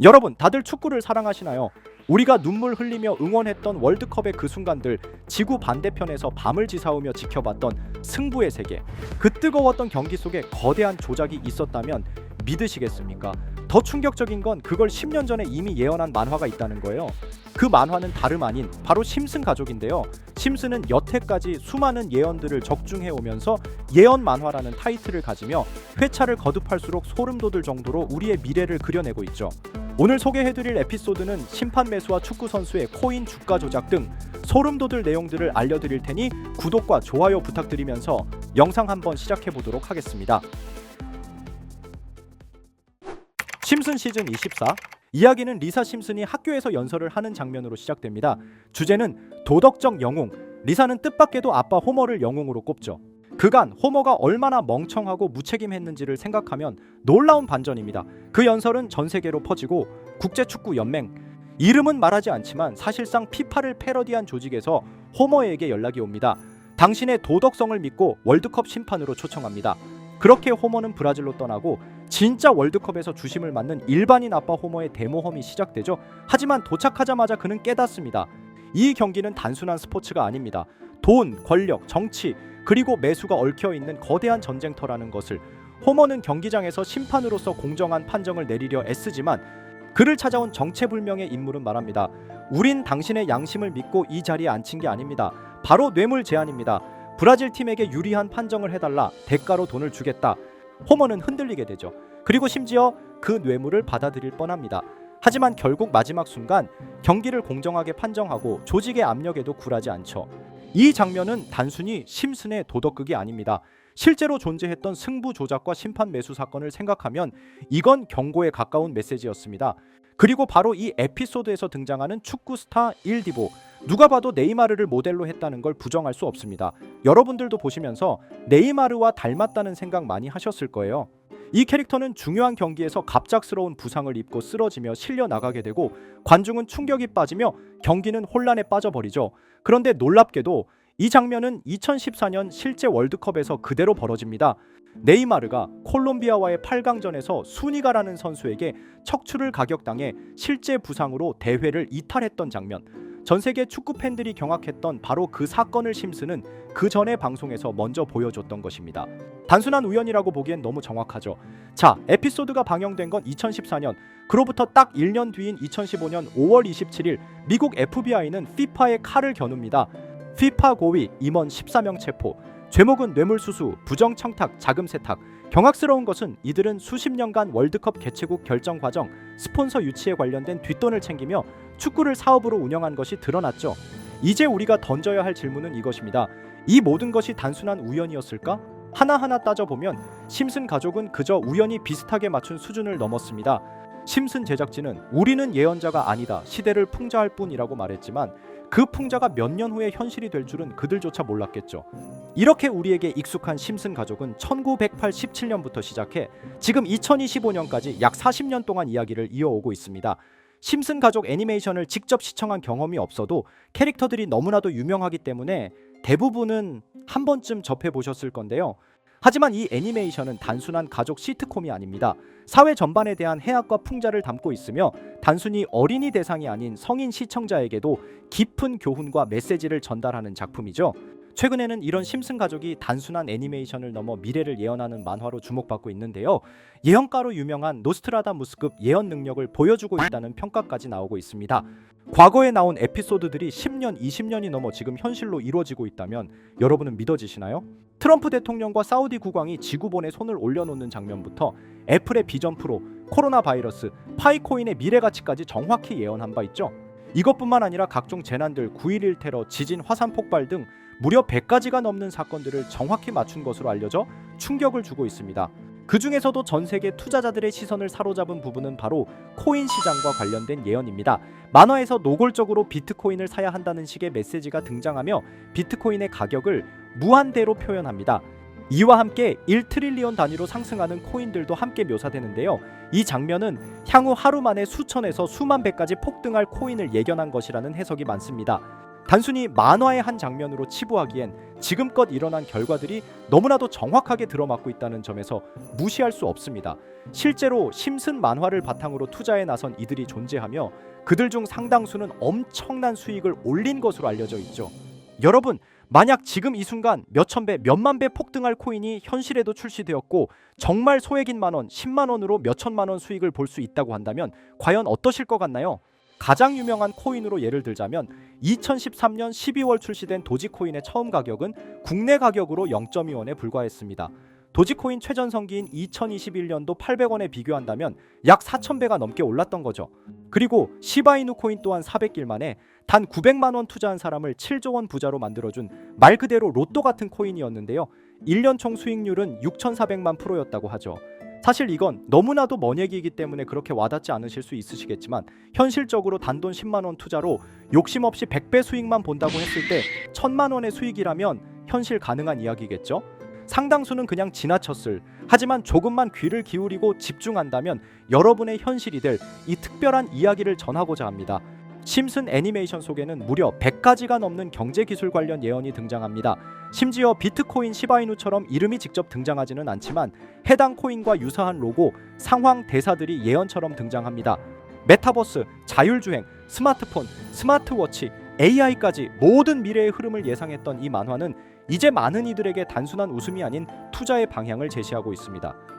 여러분 다들 축구를 사랑하시나요? 우리가 눈물 흘리며 응원했던 월드컵의 그 순간들 지구 반대편에서 밤을 지사오며 지켜봤던 승부의 세계 그 뜨거웠던 경기 속에 거대한 조작이 있었다면 믿으시겠습니까? 더 충격적인 건 그걸 10년 전에 이미 예언한 만화가 있다는 거예요. 그 만화는 다름 아닌 바로 심슨 가족인데요. 심슨은 여태까지 수많은 예언들을 적중해 오면서 예언 만화라는 타이틀을 가지며 회차를 거듭할수록 소름 돋을 정도로 우리의 미래를 그려내고 있죠. 오늘 소개해드릴 에피소드는 심판 매수와 축구 선수의 코인 주가 조작 등 소름 돋을 내용들을 알려드릴 테니 구독과 좋아요 부탁드리면서 영상 한번 시작해 보도록 하겠습니다. 심슨 시즌 24 이야기는 리사 심슨이 학교에서 연설을 하는 장면으로 시작됩니다. 주제는 도덕적 영웅. 리사는 뜻밖에도 아빠 호머를 영웅으로 꼽죠. 그간 호머가 얼마나 멍청하고 무책임했는지를 생각하면 놀라운 반전입니다. 그 연설은 전 세계로 퍼지고 국제축구 연맹 이름은 말하지 않지만 사실상 피파를 패러디한 조직에서 호머에게 연락이 옵니다. 당신의 도덕성을 믿고 월드컵 심판으로 초청합니다. 그렇게 호머는 브라질로 떠나고 진짜 월드컵에서 주심을 맡는 일반인 아빠 호머의 데모험이 시작되죠. 하지만 도착하자마자 그는 깨닫습니다. 이 경기는 단순한 스포츠가 아닙니다. 돈, 권력, 정치, 그리고 매수가 얽혀 있는 거대한 전쟁터라는 것을 호머는 경기장에서 심판으로서 공정한 판정을 내리려 애쓰지만 그를 찾아온 정체불명의 인물은 말합니다. 우린 당신의 양심을 믿고 이 자리에 앉힌 게 아닙니다. 바로 뇌물 제한입니다. 브라질 팀에게 유리한 판정을 해달라. 대가로 돈을 주겠다. 호머는 흔들리게 되죠. 그리고 심지어 그 뇌물을 받아들일 뻔합니다. 하지만 결국 마지막 순간 경기를 공정하게 판정하고 조직의 압력에도 굴하지 않죠. 이 장면은 단순히 심슨의 도덕극이 아닙니다. 실제로 존재했던 승부 조작과 심판 매수 사건을 생각하면 이건 경고에 가까운 메시지였습니다. 그리고 바로 이 에피소드에서 등장하는 축구 스타 일디보 누가 봐도 네이마르를 모델로 했다는 걸 부정할 수 없습니다. 여러분들도 보시면서 네이마르와 닮았다는 생각 많이 하셨을 거예요. 이 캐릭터는 중요한 경기에서 갑작스러운 부상을 입고 쓰러지며 실려 나가게 되고 관중은 충격이 빠지며 경기는 혼란에 빠져버리죠. 그런데 놀랍게도 이 장면은 2014년 실제 월드컵에서 그대로 벌어집니다. 네이마르가 콜롬비아와의 8강전에서 수니가라는 선수에게 척추를 가격당해 실제 부상으로 대회를 이탈했던 장면. 전 세계 축구 팬들이 경악했던 바로 그 사건을 심스는 그 전의 방송에서 먼저 보여줬던 것입니다. 단순한 우연이라고 보기엔 너무 정확하죠. 자, 에피소드가 방영된 건 2014년. 그로부터 딱 1년 뒤인 2015년 5월 27일 미국 FBI는 피파의 칼을 겨눕니다. 피파 고위 임원 14명 체포. 죄목은 뇌물수수, 부정청탁, 자금 세탁. 경악스러운 것은 이들은 수십 년간 월드컵 개최국 결정 과정, 스폰서 유치에 관련된 뒷돈을 챙기며 축구를 사업으로 운영한 것이 드러났죠. 이제 우리가 던져야 할 질문은 이것입니다. 이 모든 것이 단순한 우연이었을까? 하나하나 따져보면 심슨 가족은 그저 우연히 비슷하게 맞춘 수준을 넘었습니다. 심슨 제작진은 우리는 예언자가 아니다. 시대를 풍자할 뿐이라고 말했지만 그 풍자가 몇 년 후에 현실이 될 줄은 그들조차 몰랐겠죠. 이렇게 우리에게 익숙한 심슨 가족은 1987년부터 시작해 지금 2025년까지 약 40년 동안 이야기를 이어오고 있습니다. 심슨 가족 애니메이션을 직접 시청한 경험이 없어도 캐릭터들이 너무나도 유명하기 때문에 대부분은 한 번쯤 접해 보셨을 건데요. 하지만 이 애니메이션은 단순한 가족 시트콤이 아닙니다. 사회 전반에 대한 해악과 풍자를 담고 있으며 단순히 어린이 대상이 아닌 성인 시청자에게도 깊은 교훈과 메시지를 전달하는 작품이죠. 최근에는 이런 심슨 가족이 단순한 애니메이션을 넘어 미래를 예언하는 만화로 주목받고 있는데요. 예언가로 유명한 노스트라다무스급 예언 능력을 보여주고 있다는 평가까지 나오고 있습니다. 과거에 나온 에피소드들이 10년, 20년이 넘어 지금 현실로 이루어지고 있다면 여러분은 믿어지시나요? 트럼프 대통령과 사우디 국왕이 지구본에 손을 올려놓는 장면부터 애플의 비전 프로, 코로나 바이러스, 파이코인의 미래 가치까지 정확히 예언한 바 있죠. 이것뿐만 아니라 각종 재난들, 9.11 테러, 지진, 화산 폭발 등 무려 100가지가 넘는 사건들을 정확히 맞춘 것으로 알려져 충격을 주고 있습니다. 그 중에서도 전 세계 투자자들의 시선을 사로잡은 부분은 바로 코인 시장과 관련된 예언입니다. 만화에서 노골적으로 비트코인을 사야 한다는 식의 메시지가 등장하며 비트코인의 가격을 무한대로 표현합니다. 이와 함께 1트릴리온 단위로 상승하는 코인들도 함께 묘사되는데요. 이 장면은 향후 하루 만에 수천에서 수만 배까지 폭등할 코인을 예견한 것이라는 해석이 많습니다. 단순히 만화의 한 장면으로 치부하기엔 지금껏 일어난 결과들이 너무나도 정확하게 들어맞고 있다는 점에서 무시할 수 없습니다. 실제로 심슨 만화를 바탕으로 투자에 나선 이들이 존재하며 그들 중 상당수는 엄청난 수익을 올린 것으로 알려져 있죠. 여러분, 만약 지금 이 순간 몇천 배, 몇만 배 폭등할 코인이 현실에도 출시되었고 정말 소액인 만 원, 10만 원으로 몇천만 원 수익을 볼 수 있다고 한다면 과연 어떠실 것 같나요? 가장 유명한 코인으로 예를 들자면 2013년 12월 출시된 도지코인의 처음 가격은 국내 가격으로 0.2원에 불과했습니다. 도지코인 최전성기인 2021년도 800원에 비교한다면 약 4,000배가 넘게 올랐던 거죠. 그리고 시바이누 코인 또한 400길 만에 단 900만 원 투자한 사람을 7조 원 부자로 만들어준 말 그대로 로또 같은 코인이었는데요. 1년 총 수익률은 6,400만 프로였다고 하죠. 사실 이건 너무나도 먼 얘기이기 때문에 그렇게 와닿지 않으실 수 있으시겠지만 현실적으로 단돈 10만 원 투자로 욕심 없이 100배 수익만 본다고 했을 때 1000만 원의 수익이라면 현실 가능한 이야기겠죠? 상당수는 그냥 지나쳤을 하지만 조금만 귀를 기울이고 집중한다면 여러분의 현실이 될 이 특별한 이야기를 전하고자 합니다. 심슨 애니메이션 속에는 무려 100가지가 넘는 경제 기술 관련 예언이 등장합니다. 심지어 비트코인 시바이누처럼 이름이 직접 등장하지는 않지만 해당 코인과 유사한 로고, 상황, 대사들이 예언처럼 등장합니다. 메타버스, 자율주행, 스마트폰, 스마트워치, AI까지 모든 미래의 흐름을 예상했던 이 만화는 이제 많은 이들에게 단순한 웃음이 아닌 투자의 방향을 제시하고 있습니다.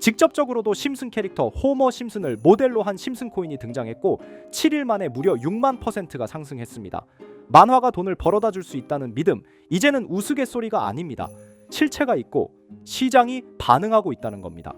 직접적으로도 심슨 캐릭터 호머 심슨을 모델로 한 심슨 코인이 등장했고 7일 만에 무려 6만 퍼센트가 상승했습니다. 만화가 돈을 벌어다 줄 수 있다는 믿음 이제는 우스갯소리가 아닙니다. 실체가 있고 시장이 반응하고 있다는 겁니다.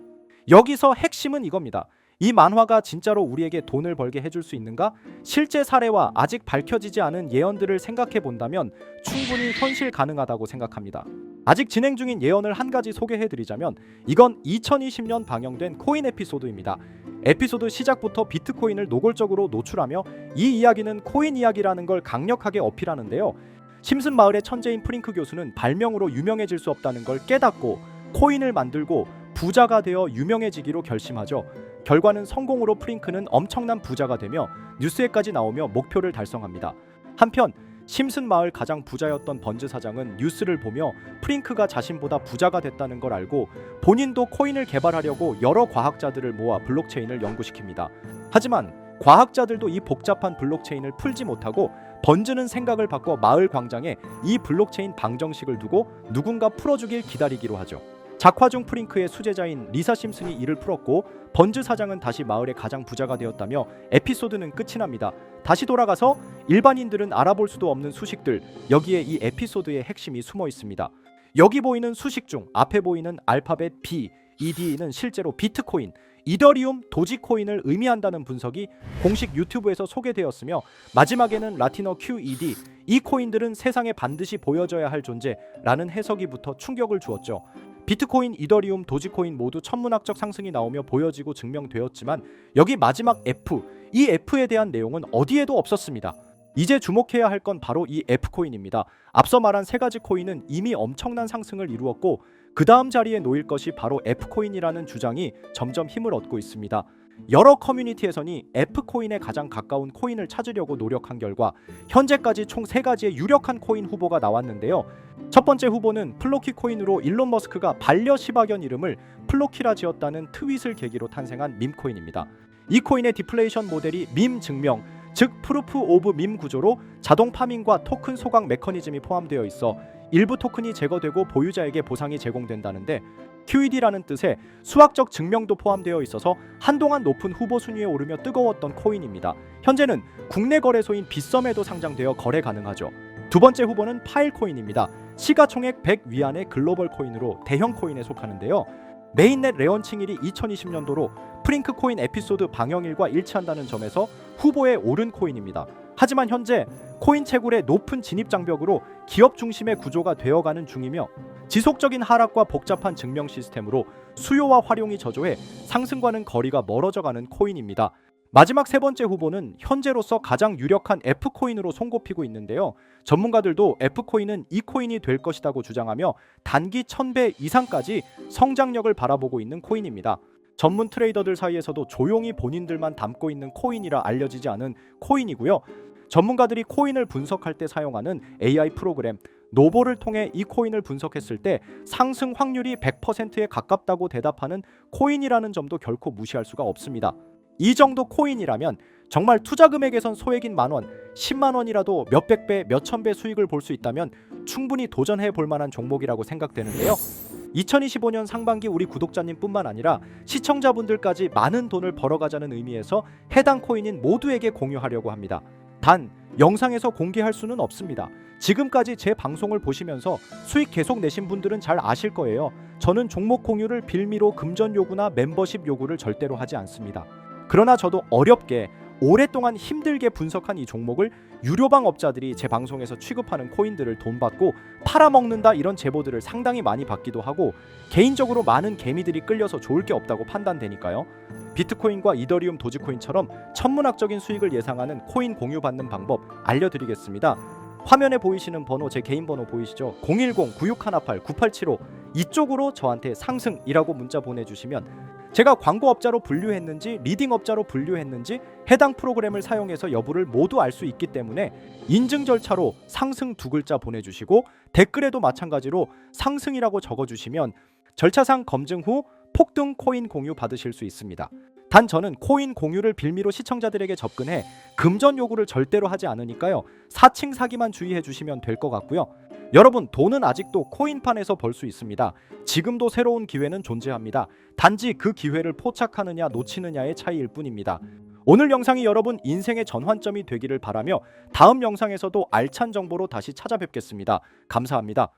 여기서 핵심은 이겁니다. 이 만화가 진짜로 우리에게 돈을 벌게 해줄 수 있는가? 실제 사례와 아직 밝혀지지 않은 예언들을 생각해 본다면 충분히 현실 가능하다고 생각합니다. 아직 진행 중인 예언을 한 가지 소개해 드리자면 이건 2020년 방영된 코인 에피소드입니다. 에피소드 시작부터 비트코인을 노골적으로 노출하며 이 이야기는 코인 이야기라는 걸 강력하게 어필하는데요. 심슨 마을의 천재인 프링크 교수는 발명으로 유명해질 수 없다는 걸 깨닫고 코인을 만들고 부자가 되어 유명해지기로 결심하죠. 결과는 성공으로 프링크는 엄청난 부자가 되며 뉴스에까지 나오며 목표를 달성합니다. 한편 심슨 마을 가장 부자였던 번즈 사장은 뉴스를 보며 프링크가 자신보다 부자가 됐다는 걸 알고 본인도 코인을 개발하려고 여러 과학자들을 모아 블록체인을 연구시킵니다. 하지만 과학자들도 이 복잡한 블록체인을 풀지 못하고 번즈는 생각을 바꿔 마을 광장에 이 블록체인 방정식을 두고 누군가 풀어주길 기다리기로 하죠. 작화 중 프링크의 수제자인 리사 심슨이 이를 풀었고 번즈 사장은 다시 마을의 가장 부자가 되었다며 에피소드는 끝이 납니다. 다시 돌아가서 일반인들은 알아볼 수도 없는 수식들 여기에 이 에피소드의 핵심이 숨어 있습니다. 여기 보이는 수식 중 앞에 보이는 알파벳 B, ED는 실제로 비트코인, 이더리움, 도지코인을 의미한다는 분석이 공식 유튜브에서 소개되었으며 마지막에는 라틴어 QED 이 코인들은 세상에 반드시 보여져야 할 존재라는 해석이부터 충격을 주었죠. 비트코인, 이더리움, 도지코인 모두 천문학적 상승이 나오며 보여지고 증명되었지만 여기 마지막 F, 이 F에 대한 내용은 어디에도 없었습니다. 이제 주목해야 할 건 바로 이 F코인입니다. 앞서 말한 세 가지 코인은 이미 엄청난 상승을 이루었고 그 다음 자리에 놓일 것이 바로 F코인이라는 주장이 점점 힘을 얻고 있습니다. 여러 커뮤니티에서는 F코인에 가장 가까운 코인을 찾으려고 노력한 결과 현재까지 총세 가지의 유력한 코인 후보가 나왔는데요. 첫 번째 후보는 플로키 코인으로 일론 머스크가 반려 시바견 이름을 플로키라 지었다는 트윗을 계기로 탄생한 밈코인입니다. 이 코인의 디플레이션 모델이 밈 증명, 즉 프루프 오브 밈 구조로 자동 파밍과 토큰 소각 메커니즘이 포함되어 있어 일부 토큰이 제거되고 보유자에게 보상이 제공된다는데 QED라는 뜻의 수학적 증명도 포함되어 있어서 한동안 높은 후보 순위에 오르며 뜨거웠던 코인입니다. 현재는 국내 거래소인 빗썸에도 상장되어 거래 가능하죠. 두 번째 후보는 파일코인입니다. 시가총액 100 위안의 글로벌 코인으로 대형 코인에 속하는데요. 메인넷 레언칭일이 2020년도로 프링크 코인 에피소드 방영일과 일치한다는 점에서 후보에 오른 코인입니다. 하지만 현재 코인 채굴의 높은 진입 장벽으로 기업 중심의 구조가 되어가는 중이며 지속적인 하락과 복잡한 증명 시스템으로 수요와 활용이 저조해 상승과는 거리가 멀어져 가는 코인입니다. 마지막 세 번째 후보는 현재로서 가장 유력한 F코인으로 손꼽히고 있는데요. 전문가들도 F코인은 이 코인이 될 것이라고 주장하며 단기 1000배 이상까지 성장력을 바라보고 있는 코인입니다. 전문 트레이더들 사이에서도 조용히 본인들만 담고 있는 코인이라 알려지지 않은 코인이고요. 전문가들이 코인을 분석할 때 사용하는 AI 프로그램 노보를 통해 이 코인을 분석했을 때 상승 확률이 100%에 가깝다고 대답하는 코인이라는 점도 결코 무시할 수가 없습니다. 이 정도 코인이라면 정말 투자 금액에선 소액인 만 원, 10만 원이라도 몇백 배, 몇천 배 수익을 볼 수 있다면 충분히 도전해 볼 만한 종목이라고 생각되는데요. 2025년 상반기 우리 구독자님뿐만 아니라 시청자분들까지 많은 돈을 벌어가자는 의미에서 해당 코인인 모두에게 공유하려고 합니다. 단 영상에서 공개할 수는 없습니다. 지금까지 제 방송을 보시면서 수익 계속 내신 분들은 잘 아실 거예요. 저는 종목 공유를 빌미로 금전 요구나 멤버십 요구를 절대로 하지 않습니다. 그러나 저도 어렵게 오랫동안 힘들게 분석한 이 종목을 유료방 업자들이 제 방송에서 취급하는 코인들을 돈 받고 팔아먹는다 이런 제보들을 상당히 많이 받기도 하고 개인적으로 많은 개미들이 끌려서 좋을 게 없다고 판단되니까요. 비트코인과 이더리움 도지코인처럼 천문학적인 수익을 예상하는 코인 공유 받는 방법 알려드리겠습니다. 화면에 보이시는 번호 제 개인 번호 보이시죠? 010-9618-9875 이쪽으로 저한테 상승이라고 문자 보내주시면 제가 광고업자로 분류했는지 리딩업자로 분류했는지 해당 프로그램을 사용해서 여부를 모두 알 수 있기 때문에 인증 절차로 상승 두 글자 보내주시고 댓글에도 마찬가지로 상승이라고 적어주시면 절차상 검증 후 폭등 코인 공유 받으실 수 있습니다. 단 저는 코인 공유를 빌미로 시청자들에게 접근해 금전 요구를 절대로 하지 않으니까요. 사칭 사기만 주의해 주시면 될 것 같고요. 여러분 돈은 아직도 코인판에서 벌 수 있습니다. 지금도 새로운 기회는 존재합니다. 단지 그 기회를 포착하느냐 놓치느냐의 차이일 뿐입니다. 오늘 영상이 여러분 인생의 전환점이 되기를 바라며 다음 영상에서도 알찬 정보로 다시 찾아뵙겠습니다. 감사합니다.